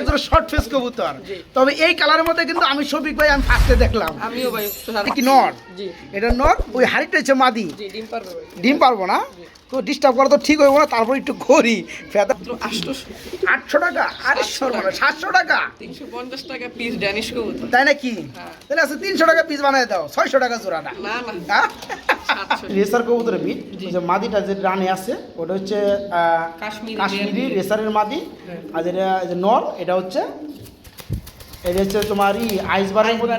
একজন short face কবুতর। তবে এই কালারের মধ্যে কিন্তু আমি শফিক ভাই আমি ফার্স্টে দেখলাম। আমিও ভাই এটা কি নর? এটা নর? ওই হাড়িটা হচ্ছে মাদি। ডিম পারবে ডিম পারব না? তো ডিস্টার্ব করা তো ঠিক হইব না তারপর একটু করি ফেদা আটশো টাকা? আরে সর্বনা সাতশো টাকা? তিনশো পঞ্চাশ টাকা পিস ড্যানিশ কবুতর। তাই নাকি? হ্যাঁ। তাহলে আছে তিনশো টাকা পিস বানাই দাও ছয়শো টাকা জোড়াটা। না না। হ্যাঁ? রেসার কবুতরের বিট যে মাদিটা যে রানে আছে ওটা হচ্ছে কাশ্মীরি কাশ্মীরি রেসারের মাদি। আর যেটা যে নর এটা হচ্ছে এটা হচ্ছে তোমার ই আইসবারের মধ্যে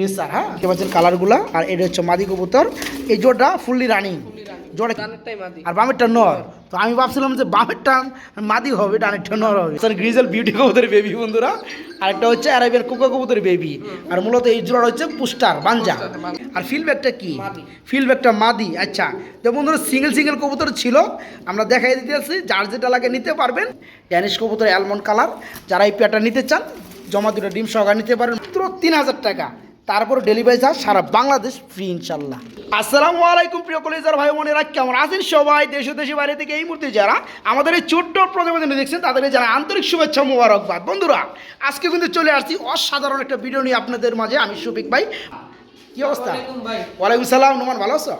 রেসার। হ্যাঁ? দেখতে পাচ্ছেন কালারগুলা আর এটা হচ্ছে মাদি কবুতর। এই জোড়া ফুললি রানিং জোড়া আর বামেরটা নর। তো আমি ভাবছিলাম যে বামেরটা মাদি হবে ডানেরটা নর হবে। স্যার গ্রিজেল বিউটি কবুতরের বেবি বন্ধুরা আরেকটা হচ্ছে অ্যারাবিয়ান কোকা কবুতরের বেবি আর মূলত এই জোড়া হচ্ছে পুস্টার বাঞ্জা। আর ফিলব্যাকটা কি? মাদি। ফিলব্যাকটা মাদি আচ্ছা। তো বন্ধুরা সিঙ্গেল সিঙ্গেল কবুতর ছিল। আমরা দেখাই দিতে আসছি যার যেটা লাগে নিতে পারবেন। ড্যানিশ কবুতর অ্যালমন্ড কালার যারা এই পেয়ারটা নিতে চান জমা দুটো ডিম সহকারে নিতে পারেন। মাত্র তিন হাজার টাকা। তারপর ডেলিভারি চার্জ সারা বাংলাদেশ ফ্রি ইনশাল্লাহ আসসালামু আলাইকুম প্রিয় কলেজার ভাই বোনেরা কেমন আছেন সবাই? দেশ দেশে বাইরে থেকে এই মুহূর্তে যারা আমাদের এই ছোট্ট প্রতিবেদনে দেখছেন তাদেরকে যারা আন্তরিক শুভেচ্ছা মোবারকবাদ। বন্ধুরা আজকে কিন্তু চলে আসছি অসাধারণ একটা ভিডিও নিয়ে আপনাদের মাঝে আমি শফিক ভাই। কি অবস্থা? ওয়ালাইকুম সালাম নোমান ভালো আছো?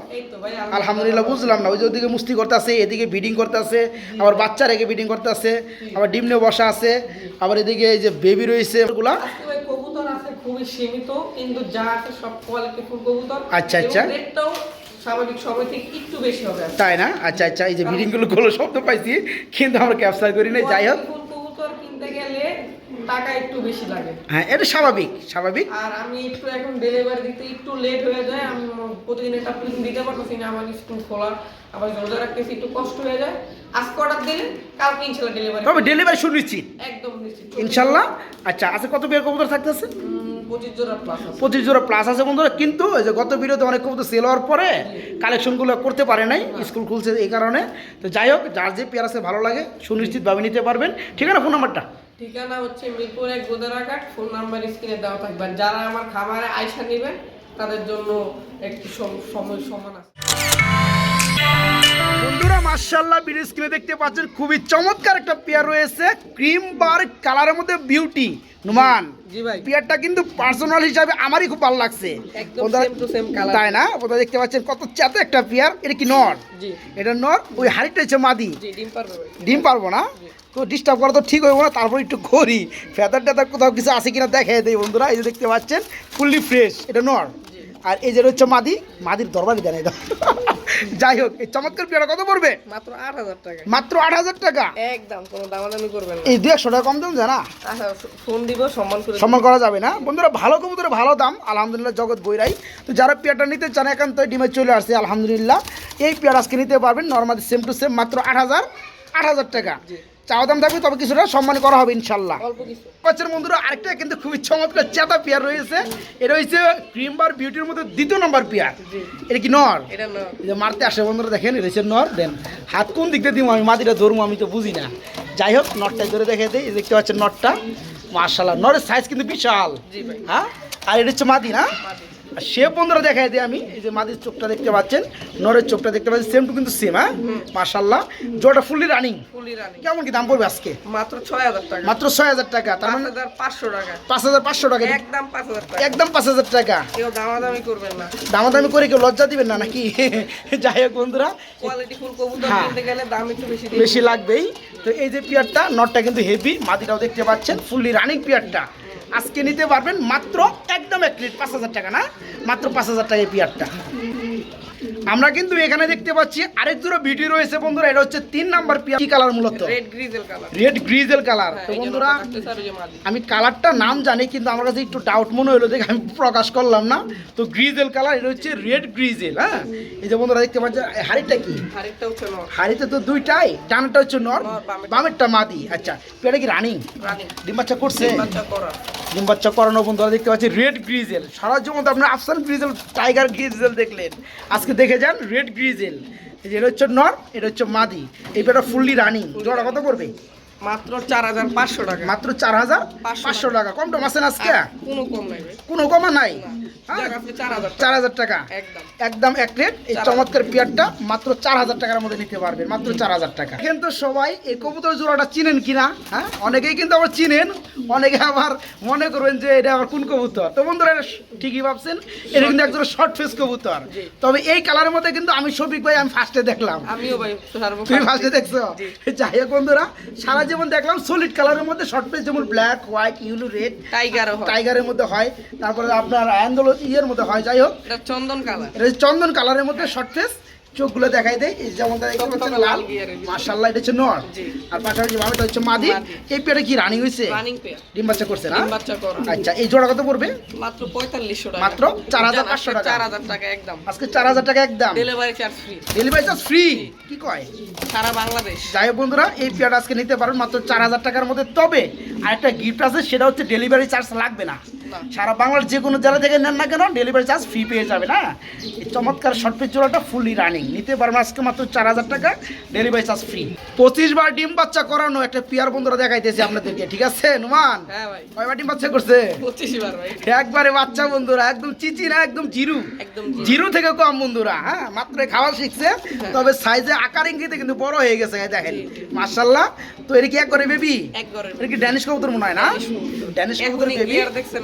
আলহামদুলিল্লাহ। বুঝলাম না ওই যে ওদিকে মুস্তি করতে আছে এদিকে বিডিং করতে আছে আবার বাচ্চা রেখে বিডিং করতে আছে আবার ডিম নিয়ে বসা আছে আবার এদিকে এই যে বেবি রয়েছে ওগুলা আজকে ভাই কবুতর আছে খুবই সীমিত কিন্তু যা আছে সব কোয়ালিটি ফুল কবুতর। আচ্ছা, আচ্ছা। রেটটাও স্বাভাবিক সময় থেকে একটু বেশি হবে তাই না? আচ্ছা আচ্ছা এই যে বিডিংগুলো গুলো শব্দ পাইছি কিন্তু আমরা ক্যাপচার করি না যাই হোক। ফুল কবুতর কিনতে গেলে টাকা একটু বেশি লাগে। হ্যাঁ এটা স্বাভাবিক স্বাভাবিক। আর আমি একটু এখন ডেলিভারি দিতে একটু লেট হয়ে যায় আমি প্রতিদিন একটা প্রিন্ট দিতে পারতেছি না আমার স্কুল খোলা আবার রোজা রাখতেছি একটু কষ্ট হয়ে যায়। আজকে অর্ডার দিলে কালকে ইনশাল্লাহ ডেলিভারি তবে ডেলিভারি সুনিশ্চিত। একদম নিশ্চিত। ইনশাল্লাহ। আচ্ছা আছে কত বিয়ের কবুতর থাকতেছে? পঁচিশ জোড়া প্লাস আছে। পঁচিশ জোড়া প্লাস আছে বন্ধুরা। কিন্তু এই যে গত ভিডিওতে অনেক কবুতর সেল হওয়ার পরে কালেকশনগুলো করতে পারে নাই স্কুল খুলছে এই কারণে। তো যাই হোক যার যে পেয়ার আছে ভালো লাগে সুনিশ্চিতভাবে নিতে পারবেন। ঠিক আছে ফোন নাম্বারটা ঠিকানা হচ্ছে মিরপুর এক গোদারাঘাট ফোন নাম্বার স্ক্রিনে দেওয়া থাকবে। যারা আমার খাবারে আয়সা নেবেন তাদের জন্য একটু সম- সময় সমান আছে। বন্ধুরা মার্শাল্লাহ ভিডিও স্ক্রিনে দেখতে পাচ্ছেন খুবই চমৎকার একটা পেয়ার রয়েছে ক্রিম বার কালারের মধ্যে বিউটি নুমান পেয়ারটা কিন্তু পার্সোনাল হিসাবে আমারই খুব ভালো লাগছে। তাই না? ওটা দেখতে পাচ্ছেন কত চাতে একটা পেয়ার এটা কি নর? এটা নর ওই হাড়িটা হচ্ছে মাদি। ডিম পারবে না? তো ডিস্টার্ব করা তো ঠিক হইব না তারপর একটু করি। ফেদার টেদার কোথাও কিছু আছে কিনা দেখাই দেই বন্ধুরা এই যে দেখতে পাচ্ছেন ফুললি ফ্রেশ এটা নর। আর এই যে হচ্ছে মাদি মাদির দরবারই দেন এটা। যাই হোক এই চমৎকার পেয়ারা কত পড়বে? মাত্র আট হাজার টাকা। মাত্র আট হাজার টাকা? একদম কোনো দামাদামি করবেন এই দু একশো টাকা কম দাম জানা আচ্ছা ফোন দিব সম্মান করে সম্মান করা যাবে না। বন্ধুরা ভালো কবুতরে ভালো দাম। আলহামদুলিল্লাহ জগৎ বইরাই তো যারা পেয়ারটা নিতে চান একান্ত ডিমে চলে আসছে আলহামদুলিল্লাহ। এই পেয়ার আজকে নিতে পারবেন নর্মালি সেম টু সেম মাত্র আট হাজার আট হাজার টাকা। চাওয়া দাম থাকবে তবে কিছুটা সম্মান করা হবে ইনশাল্লাহ। বাচ্চার বন্ধুরা আরেকটা কিন্তু খুবই চমৎকার চেতা পেয়ার রয়েছে। এটা হচ্ছে ক্রিম বার বিউটির মধ্যে দ্বিতীয় নম্বর পেয়ার। এটা কি নর? এটা মারতে আসে বন্ধুরা দেখেন এটা হচ্ছে নর। দেন হাত কোন দিক দিয়ে দিব আমি মাটিটা ধরবো আমি তো বুঝি না। যাই হোক নটটা ধরে দেখে দিই দেখতে পাচ্ছেন নটটা মার্শাল্লাহ নরের সাইজ কিন্তু বিশাল। হ্যাঁ? আর এটা হচ্ছে মাদি না? আর সে বন্ধুরা দেখাই দিই আমি এই যে মাদির চোখটা দেখতে পাচ্ছেন নরের চোখটা দেখতে পাচ্ছেন সেম টু কিন্তু সেম হ্যাঁ? মার্শাল্লাহ জোটা ফুললি রানিং কেমন কি দাম পড়বে আজকে? মাত্র ছয় হাজার টাকা। মাত্র ছয় হাজার টাকা তার মানে পাঁচশো টাকা। পাঁচ হাজার পাঁচশো টাকা। একদম পাঁচ হাজার টাকা। একদম পাঁচ হাজার টাকা। কেউ দামাদামি করবেন না। দামাদামি করে কেউ লজ্জা দিবেন না নাকি? যাই হোক বন্ধুরা। কোয়ালিটি ফুল কবুতর হ্যাঁ। কিনতে গেলে দাম একটু বেশি বেশি লাগবেই। তো এই যে পিয়ারটা নটটা কিন্তু হেভি মাদিটাও দেখতে পাচ্ছেন ফুললি রানিং পিয়ারটা। আজকে নিতে পারবেন মাত্র একদম এক প্লেট পাঁচ হাজার টাকা না? মাত্র পাঁচ হাজার টাকা এই পিয়ারটা। আমরা কিন্তু এখানে দেখতে পাচ্ছি আরেক দুটো ভিডিও রয়েছে বন্ধুরা এটা হচ্ছে তিন নাম্বার পিয়ার কি কালার মূলত। Red grizzle colour red grizzle colour তো বন্ধুরা আমি কালারটা নাম জানি কিন্তু আমার কাছে একটু ডাউট মনে হলো দেখে আমি প্রকাশ করলাম না। তো গ্রিজেল কালার এটা হচ্ছে রেড গ্রিজেল হ্যাঁ? এই যে বন্ধুরা দেখতে পাচ্ছেন হাড়িটা কি? আরেকটা হচ্ছে নর। হাড়িতে তো দুইটাই ডানটা হচ্ছে নর বামেরটা। মাদি। আচ্ছা পেটে কি রানিং রানি ডিম বাচ্চা করছে? ডিম বাচ্চা করানো বন্ধুরা দেখতে পাচ্ছি রেড গ্রিজেল সারা জীবন তো আপনার আফসান গ্রিজেল টাইগার গ্রিজেল দেখলেন। আজকে দেখে যান রেড গ্রিজেল এই যে এটা হচ্ছে নর এটা হচ্ছে মাদি। এই পেটা ফুললি রানিং জোড়া কত পড়বে? মাত্র চার হাজার পাঁচশো টাকা। মাত্র চার হাজার পাঁচশো পাঁচশো টাকা। কম টম আছেন আজকে? কোনো কম নাই কোনো কমা নাই? হ্যাঁ? চার হাজার টাকা। একদম। এক রেট এই চমৎকার পেয়ারটা মাত্র চার হাজার টাকার মধ্যে নিতে পারবেন মাত্র চার হাজার টাকা। কিন্তু সবাই এই কবুতর জোড়াটা চিনেন কিনা? হ্যাঁ? অনেকেই কিন্তু আবার চিনেন। অনেকে আবার মনে করবেন যে এটা আবার কোন কবুতর? তো বন্ধুরা ঠিকই ভাবছেন। এটা কিন্তু একজন শর্ট ফেস কবুতর। তবে এই কালারের মধ্যে কিন্তু আমি শফিক ভাই আমি ফার্স্টে দেখলাম। আমিও ভাই তুমি ফার্স্টে দেখছ? যাই হোক বন্ধুরা সারা জীবন দেখলাম সলিড কালারের মধ্যে শর্ট পেজ যেমন black white yellow red tiger টাইগারের মধ্যে হয়। তারপরে আপনার আন্দোলন ইয়ের মধ্যে হয়। যাই হোক চন্দন কালার এটা চন্দন কালারের মধ্যে শর্ট ফেস চোখগুলো দেখাই দেয় এই যেমন লাল। মাশাআল্লাহ এটা হচ্ছে নর। আর পাশাপাশি ভাবেটা হচ্ছে মাদি। এই পেয়ারে কি রানিং হয়েছে ডিম বাচ্চা করছে না? আচ্ছা এই জোড়া কত পড়বে? মাত্র পঁয়তাল্লিশশো টাকা। মাত্র 4,500 টাকা। চার হাজার টাকা একদম। আজকে চার হাজার টাকা একদম। Delivery charge free delivery charge free কি কয়? সারা বাংলাদেশ। যাই হোক বন্ধুরা এই পেয়ারটা আজকে নিতে পারেন মাত্র চার হাজার টাকার মধ্যে। তবে আরেকটা গিফট আছে সেটা হচ্ছে ডেলিভারি চার্জ লাগবে না। সারা বাংলার যে কোনো জেলা থেকে নেন না কেন ডেলিভারি চার্জ ফ্রি পেয়ে যাবে না? এই চমৎকার শর্ট পিস জোড়াটা ফুললি রানিং নিতে পারবেন আজকে মাত্র চার হাজার টাকা ডেলিভারি চার্জ ফ্রি পঁচিশ বার ডিম বাচ্চা করানো একটা পেয়ার বন্ধুরা দেখাইতেছি আপনাদেরকে ঠিক আছে নুমান? হ্যাঁ কয়বার ডিম বাচ্চা করছে? একবারে বাচ্চা বন্ধুরা একদম চিচি না একদম জিরু। একদম জিরো। থেকে কম বন্ধুরা হ্যাঁ? মাত্র খাওয়া শিখছে তবে সাইজে আকার ইঙ্গিতে কিন্তু বড় হয়ে গেছে দেখেন। মার্শাল্লাহ তো এটা কি এক করে বেবি এটা কি ড্যানিশ কবুতর মনে হয় না? ড্যানিশ কবুতর। বেবি দেখছেন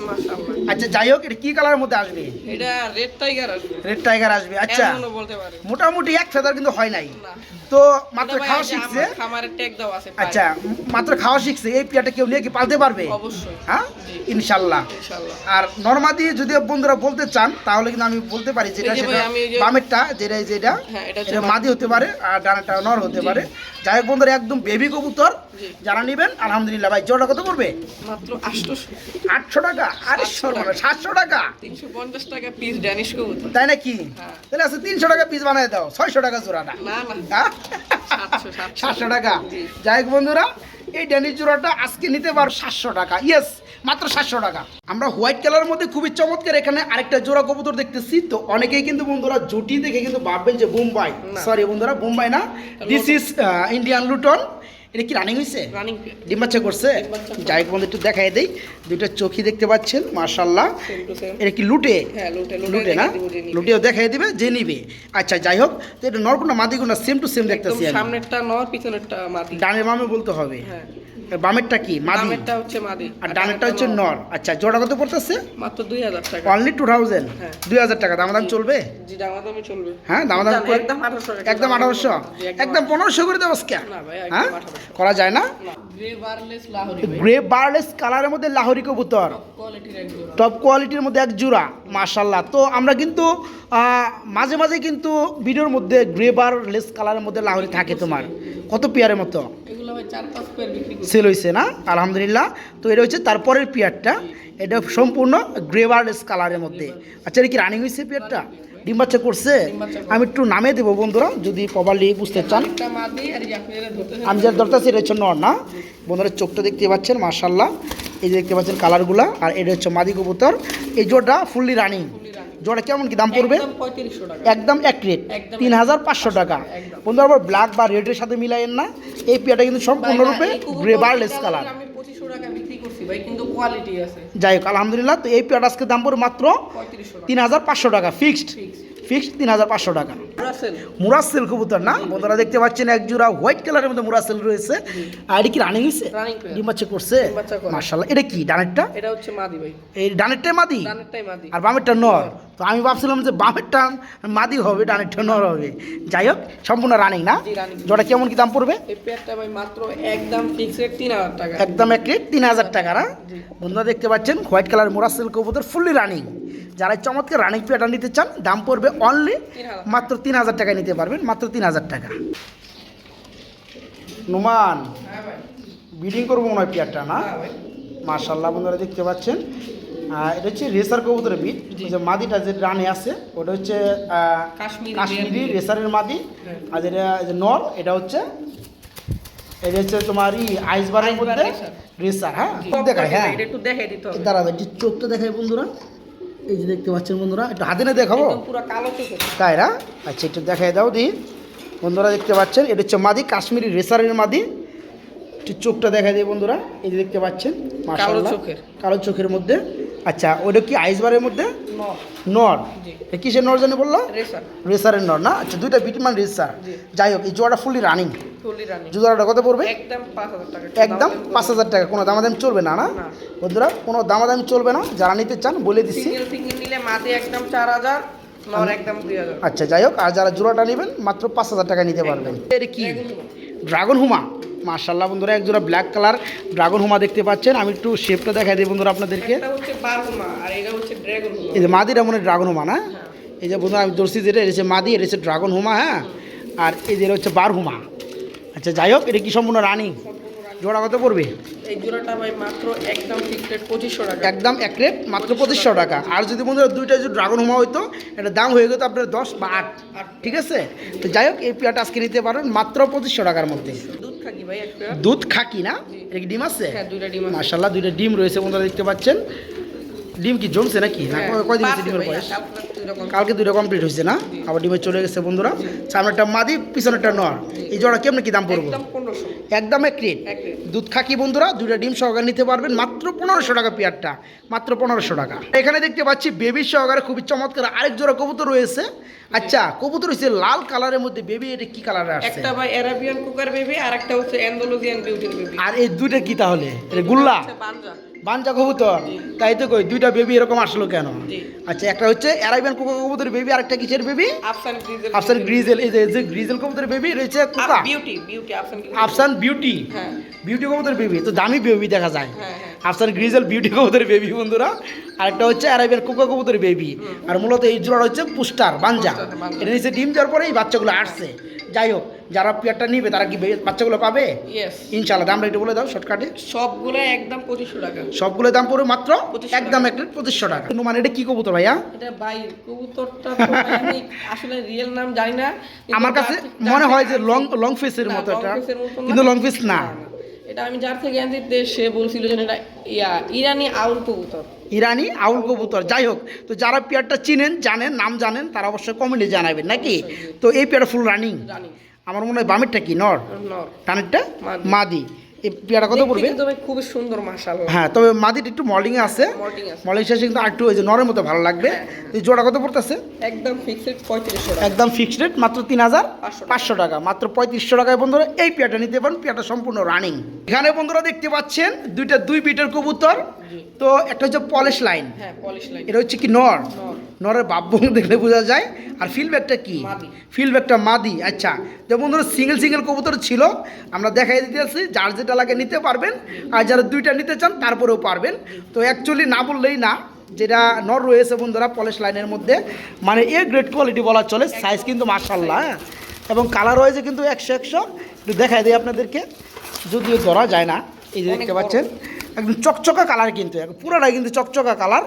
আচ্ছা যাই হোক এটা কি কালারের মধ্যে আসবে? এটা রেড টাইগার আসবে। রেড টাইগার আসবে আচ্ছা। বলতে পারে মোটামুটি এক ফেদার কিন্তু হয় নাই। তো মাত্র খাওয়া শিখছে। আচ্ছা মাত্র খাওয়া শিখছে এই পিয়াটা কেউ নিয়ে কি পালতে পারবে? অবশ্যই। হ্যাঁ? ইনশাল্লাহ। আর নর্মাদি যদি বন্ধুরা বলতে চান তাহলে কিন্তু আমি বলতে পারি যেটা সেটা বামেরটা যেটা যেটা হ্যাঁ, এটা মাদি। মাদি হতে পারে আর ডানাটা নর হতে পারে। যাই হোক বন্ধুরা একদম বেবি কবুতর যারা নেবেন আলহামদুলিল্লাহ ভাই জোড়া কত পড়বে? মাত্র আটশো। টাকা? আরে 700 সর্বনা সাতশো টাকা? তিনশো পঞ্চাশ টাকা পিস ড্যানিশ কবুতর। তাই নাকি? হ্যাঁ। তাহলে আছে তিনশো টাকা পিস বানাই দাও ছয়শো টাকা জোড়াটা। না না। হ্যাঁ? সাতশো টাকা। যাই হোক বন্ধুরা এই ডেনি জোড়াটা আজকে নিতে পারো সাতশো টাকা। ইয়েস মাত্র সাতশো টাকা। আমরা হোয়াইট কালারের মধ্যে খুবই চমৎকার এখানে আরেকটা জোড়া কবুতর দেখতেছি। তো অনেকেই কিন্তু বন্ধুরা জুটি দেখে কিন্তু ভাববেন যে মুম্বাই সরি বন্ধুরা মুম্বাই না। দিস ইজ ইন্ডিয়ান লুটন এটা কি রানিং হয়েছে রানিং ডিম বাচ্চা করছে। যাই বন্ধু একটু দেখাই দেই। দুইটা চোখি দেখতে পাচ্ছেন মার্শাল্লাহ এটা কি লুটে? হ্যাঁ লুটে না? লুটেও দেখাই দিবে যে নিবে। আচ্ছা যাই হোক তো এটা নরকুনা মাদিগুনা সেম টু সেম দেখতেছি সামনেরটা নর পিছনেরটা মাদি। ডানের বামে বলতে হবে। হ্যাঁ। বামেরটা কি? মাদি। হচ্ছে মাদি। আর ডানেরটা হচ্ছে নর। আচ্ছা জোড়া কত পড়তেছে? মাত্র দুই হাজার টাকা। অনলি টু থাউজেন্ড হ্যাঁ। দুই হাজার টাকা। দাম দাম চলবে? জি দামাদামি চলবে। হ্যাঁ দাম দাম একদম আঠারোশো একদম আঠারোশো। একদম পনেরোশো করে দেবো কে না ভাই হ্যাঁ? একদম আঠারোশো। করা যায় না? গ্রে বারলেস বার্লেস কালারের মধ্যে লাহরি কবুতর। টপ কোয়ালিটির মধ্যে এক জোড়া মাশাল্লাহ তো আমরা কিন্তু মাঝে মাঝে কিন্তু ভিডিওর মধ্যে গ্রে বার লেস কালারের মধ্যে লাহরি থাকে তোমার। কত পেয়ারের মতো? সেল হয়েছে না? আলহামদুলিল্লাহ। তো এটা হচ্ছে তারপরের পেয়ারটা। এটা সম্পূর্ণ গ্রে বারলেস কালারের মধ্যে। আচ্ছা এটা কি রানিং হয়েছে পেয়ারটা? ডিম বাচ্চা করছে। আমি একটু নামে দেবো বন্ধুরা যদি প্রপারলি বুঝতে চান। আমি যার দরকার এটা হচ্ছে নর না? বন্ধুরা চোখটা দেখতে পাচ্ছেন মার্শাল্লাহ এই যে দেখতে পাচ্ছেন কালারগুলা আর এটা হচ্ছে মাদি কবুতর। এই জোড়া ফুললি রানিং। জোড়া কেমন কি দাম পড়বে? একদম এক রেট তিন হাজার পাঁচশো টাকা। বন্ধুরা আবার ব্ল্যাক বা রেডের সাথে মিলাইয়েন না। এই পেয়ারটা কিন্তু সম্পূর্ণরূপে কুকুরটা কালার ভাই কিন্তু কোয়ালিটি আছে। যাই হোক আলহামদুলিল্লাহ তো এই পেয়ারটা আজকে দাম পড়ে মাত্র তিন হাজার পাঁচশো টাকা ফিক্সড ফিক্স ফিক্সড তিন হাজার পাঁচশো টাকা। রাসেল মুরাসেল কবুতর না? বন্ধুরা দেখতে পাচ্ছেন এক জোড়া হোয়াইট কালারের মধ্যে মুরাসেল রয়েছে। আর এটা কি রানিং হয়েছে ডিম বাচ্চা করছে? মার্শাল্লাহ এটা কি ডানেরটা? এটা হচ্ছে মাদি ভাই। এই ডানেরটাই মাদি? ডানেরটাই মাদি। আর বামেরটা নর। তো আমি ভাবছিলাম যে বামেরটা মাদি হবে ডানেরটা নর হবে। যাই হোক সম্পূর্ণ রানিং না? জোড়া কেমন কি দাম পড়বে? এই পেয়ারটা ভাই মাত্র একদম ফিক্স রেট তিন হাজার টাকা। একদম এক রেট তিন হাজার টাকা না? বন্ধুরা দেখতে পাচ্ছেন হোয়াইট কালার মোরাসেল কবুতর ফুললি রানিং যারা চমৎকার রানিং পেয়ারটা নিতে চান দাম পড়বে অনলি মাত্র তিন হাজার টাকা নিতে পারবেন মাত্র তিন হাজার টাকা। নুমান হ্যাঁ বিডিং করব মনে হয় পেয়ারটা না? হ্যাঁ মার্শাল্লাহ বন্ধুরা দেখতে পাচ্ছেন। এটা হচ্ছে রেসার কবুতরের বিট যে মাদিটা যে রানে আছে ওটা হচ্ছে কাশ্মীরি রেসারের মাদি। হ্যাঁ। আর যেটা যে নর এটা হচ্ছে এটা হচ্ছে তোমার ই আইসবারের মধ্যে রেসার। হ্যাঁ? দেখায় হ্যাঁ। এটা একটু দেখাই দিতে হবে। দাঁড়াবে চোখটা দেখায় বন্ধুরা। এই যে দেখতে পাচ্ছেন বন্ধুরা একটু হাতে না দেখাবো পুরো কালো তাই না? আচ্ছা একটু দেখাই দাও দি। বন্ধুরা দেখতে পাচ্ছেন এটা হচ্ছে মাদি কাশ্মীরি রেসারের মাদি। একটু চোখটা দেখা দিই বন্ধুরা এই যে দেখতে পাচ্ছেন কালো চোখের। কালো চোখের মধ্যে। আচ্ছা ওটা কি আইসবারের মধ্যে? নর। এ কিসের নর জানি বলল? রেসারের নর না? আচ্ছা দুইটা বিটমান রেসার। যাই হোক এই জোড়াটা ফুললি রানিং ফুলি রানি জোড়াটা কত পড়বে? একদম পাঁচ হাজার টাকা। কোনো দামাদামি চলবে না না। বন্ধুরা কোনো দামাদামি চলবে না। যারা নিতে চান বলে দিচ্ছি। নিলে মাঝে একদম চার হাজার একদম আচ্ছা যাই হোক আর যারা জোড়াটা নেবেন মাত্র পাঁচ হাজার টাকা নিতে পারবেন। কি? ড্রাগন হুমা। মার্শাল্লাহ বন্ধুরা এক জোড়া ব্ল্যাক কালার ড্রাগন হুমা দেখতে পাচ্ছেন। আমি একটু শেপটা দেখাই দিই বন্ধুরা আপনাদেরকে। এই যে মাদিটা মনে ড্রাগন হুমা না? এই যে বন্ধুরা আমি দর্শি যেটা এটা হচ্ছে মাদি এটা হচ্ছে ড্রাগন হুমা হ্যাঁ? আর এই যে হচ্ছে বার হুমা। আচ্ছা যাই হোক এটা কি সম্পূর্ণ রানিং জোড়া কত পড়বে? এই জোড়াটা ভাই মাত্র একদম পঁচিশশো টাকা। একদম এক রেট মাত্র পঁচিশশো টাকা। আর যদি বন্ধুরা দুইটা যদি ড্রাগন হুমা হইতো এটা দাম হয়ে যেত আপনার দশ বা আট। ঠিক আছে? তো যাই হোক এই পেয়ারটা আজকে নিতে পারেন মাত্র পঁচিশশো টাকার মধ্যে। খাকি ভাই একটা দুধ খাকি না? এটা কি ডিম আছে? হ্যাঁ দুইটা ডিম আছে। মার্শাল্লাহ দুইটা ডিম রয়েছে বন্ধুরা দেখতে পাচ্ছেন। ডিম কি জমছে নাকি? না হ্যাঁ, কয়দিন আছে ডিমের বয়স। কালকে দুইটা কমপ্লিট হয়েছে না? আবার ডিমে চলে গেছে বন্ধুরা। সামনে একটা মাদি একটা নর। এই জোড়া কেমন কি দাম পড়ব? একদম এক রেট। দুধ খাকি বন্ধুরা? দুইটা ডিম সহকারে নিতে পারবেন মাত্র পনেরোশো টাকা পেয়ারটা। মাত্র পনেরোশো টাকা। এখানে দেখতে পাচ্ছি বেবি সহকারে খুবই চমৎকার আরেক জোড়া কবুতর রয়েছে। আচ্ছা কবুতর হচ্ছে লাল কালারের মধ্যে বেবি এটা কি কালার আসছে একটা ভাই আরাবিয়ান কুকার বেবি আর একটা হচ্ছে অ্যান্ডোলোজিয়ান বিউটি বেবি আর এই দুইটা কি তাহলে? এটা গুল্লা? বানজা বাঞ্জা কবুতর। তাই তো কই দুইটা বেবি এরকম আসলো কেন? আচ্ছা একটা হচ্ছে অ্যারাবিয়ান কুকা কবুতরের বেবি আর একটা কিসের বেবি আফসান গ্রিজেল এই যে- গ্রিজেল কবুতরের বেবি রয়েছে কুকা? বিউটি বিউটি আফসান আফসান বিউটি হ্যাঁ। বিউটি কবুতরের বেবি তো দামি বেবি দেখা যায়। আফসান গ্রিজেল বিউটি কবুতরের বেবি বন্ধুরা। আরেকটা হচ্ছে অ্যারাবিয়ান কুকা কবুতরের বেবি আর মূলত এই জোড়া হচ্ছে পুস্টার, বাঞ্জা। এটা নিচে ডিম দেওয়ার পরে এই বাচ্চাগুলো আসছে। যাই হোক যারা পেয়ারটা নিবে তারা কি বাচ্চাগুলো পাবে? ইনশাল্লাহ দামটা একটু বলে দাও শর্টকাটে। সবগুলো একদম পঁচিশশো টাকা। সবগুলো দাম পড়বে মাত্র একদম একটা পঁচিশশো টাকা। কিন্তু মানে এটা কি কবুতর ভাইয়া? এটা ভাই কবুতরটা আসলে রিয়েল নাম জানি না আমার কাছে মনে হয় যে লং লং ফেসের মতো এটা কিন্তু লং ফেস না। এটা আমি যার থেকে আনছি তে সে বলছিল যে এটা ইয়া ইরানি আউল কবুতর। ইরানি আউল কবুতর। যাই হোক তো যারা পেয়ারটা চিনেন জানেন নাম জানেন তারা অবশ্যই কমেন্টে জানাবেন নাকি? তো এই পেয়ারটা ফুল রানিং জানি আমার মনে হয় বামেরটা কি? নর? নর। টানেরটা মাদি। এই পেয়ারটা কত পড়বে? খুবই সুন্দর মাশাআল্লাহ। হ্যাঁ তবে মাদিটা একটু মডেলিংয়ে আছে। মডেলিং শেষে কিন্তু আরেকটু ওই যে নরের মতো ভালো লাগবে। হ্যাঁ, এই জোড়া কত পড়তেছে? একদম ফিক্সড পঁয়ত্রিশশো একদম ফিক্সড রেট মাত্র তিন হাজার পাঁচশো টাকা। মাত্র পঁয়ত্রিশশো টাকায় বন্ধুরা এই পেয়ারটা নিতে পারেন। পেয়ারটা সম্পূর্ণ রানিং এখানে বন্ধুরা দেখতে পাচ্ছেন দুইটা দুই বিটের কবুতর। তো একটা হচ্ছে পলিশ লাইন হ্যাঁ পলিশ লাইট এটা হচ্ছে কি নর। নরের বাপবং দেখলে বোঝা যায়। আর ফিলব্যাকটা কি। ফিলব্যাকটা মাদি আচ্ছা। তো বন্ধুরা সিঙ্গেল সিঙ্গেল কবুতর ছিল আমরা দেখাই দিতেছি যার যেটা লাগে নিতে পারবেন। আর যারা দুইটা নিতে চান তারপরেও পারবেন। তো অ্যাকচুয়ালি না বললেই না যেটা নর রয়েছে বন্ধুরা পলিশ লাইনের মধ্যে। মানে এ গ্রেট কোয়ালিটি বলা চলে সাইজ কিন্তু মার্শাল্লাহ হ্যাঁ। এবং কালার রয়েছে কিন্তু একশো একশো। একটু দেখাই দিই আপনাদেরকে যদিও ধরা যায় না এই যে দেখতে পাচ্ছেন। একদম চকচকা কালার কিন্তু পুরোটাই কিন্তু চকচকা কালার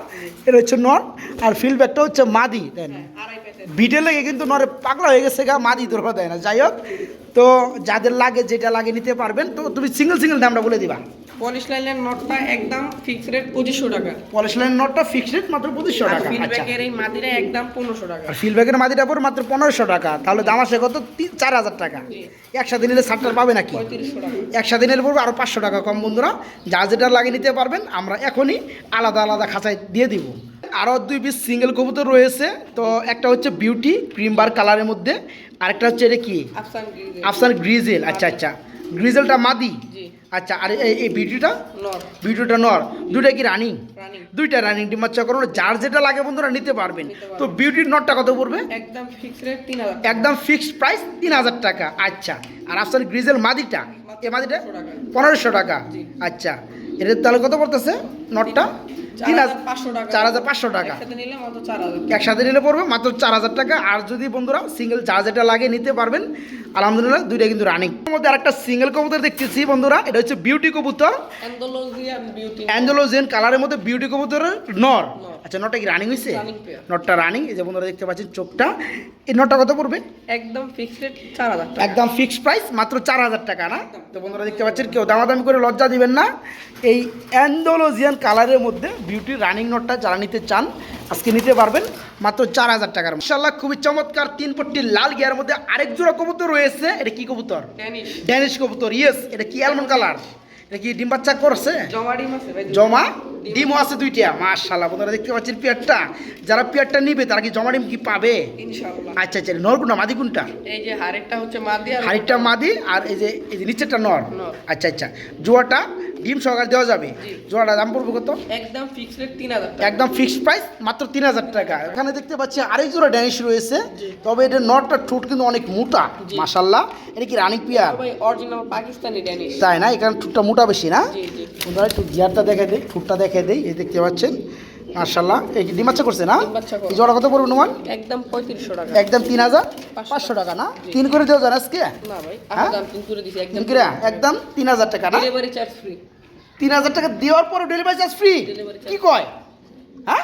এটা হচ্ছে নর আর ফিলব্যাকটা হচ্ছে মাদি তাই না বিটে লেগে কিন্তু নরে পাগলা হয়ে গেছে গা মাদি তোর দেয় না। যাই হোক তো যাদের লাগে যেটা লাগে নিতে পারবেন। তো তুমি সিঙ্গেল সিঙ্গেল দামটা বলে দিবা। পলিশ লাইনের নটটা একদম ফিক্সড রেট পঁচিশশো টাকা। পলিশ লাইন নটটা ফিক্সড রেট মাত্র পঁচিশশো আর টাকা। আচ্ছা। ফিডব্যাকের এই মাদিরা একদম পনেরোশো টাকা। আর ফিলব্যাকের মাদিটা পড়ে মাত্র পনেরোশো টাকা। তাহলে দাম আসে কত? তিন- চার হাজার টাকা। জি। একসাথে নিলে ষাটটার পাবে নাকি? পঁয়ত্রিশশো টাকা। একসাথে নিলে পড়বে আরও পাঁচশো টাকা কম বন্ধুরা। যা যেটা লাগিয়ে নিতে পারবেন আমরা এখনই আলাদা আলাদা খাঁচায় দিয়ে দিব। আরও দুই পিস সিঙ্গেল কবুতর রয়েছে। তো একটা হচ্ছে বিউটি ক্রিম বার কালারের মধ্যে। আরেকটা হচ্ছে এটা কি? আফসান গ্রিজেল আচ্ছা আচ্ছা। গ্রিজেলটা মাদি। আচ্ছা আর এই ভিডিওটা? ভিডিওটা নর। দুইটা কি রানিং? দুইটা রানিং ডিম বাচ্চা করুন যার যেটা লাগে বন্ধুরা নিতে পারবেন। তো বিউটির নটটা কত পড়বে? একদম ফিক্সড রেট তিন একদম ফিক্সড প্রাইস তিন হাজার টাকা। আচ্ছা আর আফসান গ্রিজেল মাদিটা? এ মাদিটা? 1500 টাকা। পনেরোশো টাকা। আচ্ছা এটার তাহলে কত পড়তেছে? নটটা? তিন পাঁচশো টাকা চার হাজার পাঁচশো টাকা। একসাথে নিলে পড়বে মাত্র চার হাজার টাকা। আর যদি বন্ধুরা সিঙ্গেল চার্জারটা লাগিয়ে নিতে পারবেন আলহামদুলিল্লাহ দুইটা কিন্তু রানিং মধ্যে আরেকটা সিঙ্গেল কবুতর দেখতেছি বন্ধুরা এটা হচ্ছে বিউটি কবুতর। অ্যান্ডোলজিয়ান কালারের মধ্যে বিউটি কবুতরের নর। আচ্ছা নটটা কি রানিং হয়েছে নটটা রানিং এই যে বন্ধুরা দেখতে পাচ্ছেন চোখটা এই নটটা কত পড়বে? একদম ফিক্সড রেট চার হাজার টাকা। একদম ফিক্সড প্রাইস মাত্র চার হাজার টাকা না? তো বন্ধুরা দেখতে পাচ্ছেন কেউ দামাদামি করে লজ্জা দিবেন না। এই অ্যান্ডোলজিয়ান কালারের মধ্যে বিউটি রানিং নটটা যারা নিতে চান আজকে নিতে পারবেন মাত্র চার হাজার টাকার। ইনশাল্লাহ খুবই চমৎকার তিন পট্টি লাল গিয়ার মধ্যে আরেক জোড়া কবুতর রয়েছে। এটা কি কবুতর? ড্যানিশ ড্যানিশ কবুতর ইয়েস এটা কি অ্যালমন্ড কালার এটা কি ডিম বাচ্চা করছে? জমা ডিমও আছে দুইটা। মাশাল্লাহ আপনারা দেখতে পাচ্ছেন পেয়ারটা। যারা পেয়ারটা নিবে তারা কি জমা ডিম কি পাবে? আচ্ছা আচ্ছা নর কোনটা? মাদি কোনটা? এই যে হারেরটা হচ্ছে মাদি আর হাড়িটা মাদি আর এই যে এই যে নিচেরটা নর। নর। আচ্ছা আচ্ছা জোয়াটা ডিম সহকারে দেওয়া যাবে। জোড়াটা দাম পড়বে কত? একদম ফিক্সড রেট তিন হাজার একদম ফিক্সড প্রাইস মাত্র তিন হাজার টাকা। এখানে দেখতে পাচ্ছি আরেক জোড়া ড্যানিশ রয়েছে। তবে এটা নটটা ঠোঁট কিন্তু অনেক মোটা। মাসাল্লাহ এটা কি running pair original Pakistani Danish তাই না? এখানে ঠোঁটটা মোটা বেশি না? বন্ধুরা একটু গিয়ারটা দেখে দেয় ঠোঁটটা দেখে দেয় এই দেখতে পাচ্ছেন। মার্শাল্লাহ এই ডিম বাচ্চা করছে না। এই জোড়া কত পড়বে একদম পঁয়ত্রিশশো টাকা। একদম তিন হাজার? পাঁচশো টাকা। না? তিন করে দেওয়া যায় আজকে? না ভাই হ্যাঁ? আমার তিন করে দিছি একদম তিন একদম তিন হাজার টাকা না? ডেলিভারি চার্জ ফ্রি তিন হাজার টাকা দেওয়ার পরে ডেলিভারি চার্জ ফ্রি কি কয়? হ্যাঁ?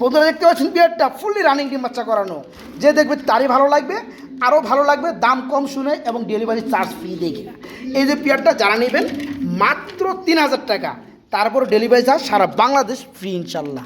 বন্ধুরা দেখতে পাচ্ছেন বিয়ারটা ফুললি রানিং ডিম বাচ্চা করানো। যে দেখবে তারই ভালো লাগবে আরও ভালো লাগবে দাম কম শুনে এবং ডেলিভারি চার্জ ফ্রি দেখে এই যে পেয়ারটা যারা নেবেন মাত্র তিন হাজার টাকা। তারপর ডেলিভারি চার্জ সারা বাংলাদেশ ফ্রি ইনশাল্লাহ।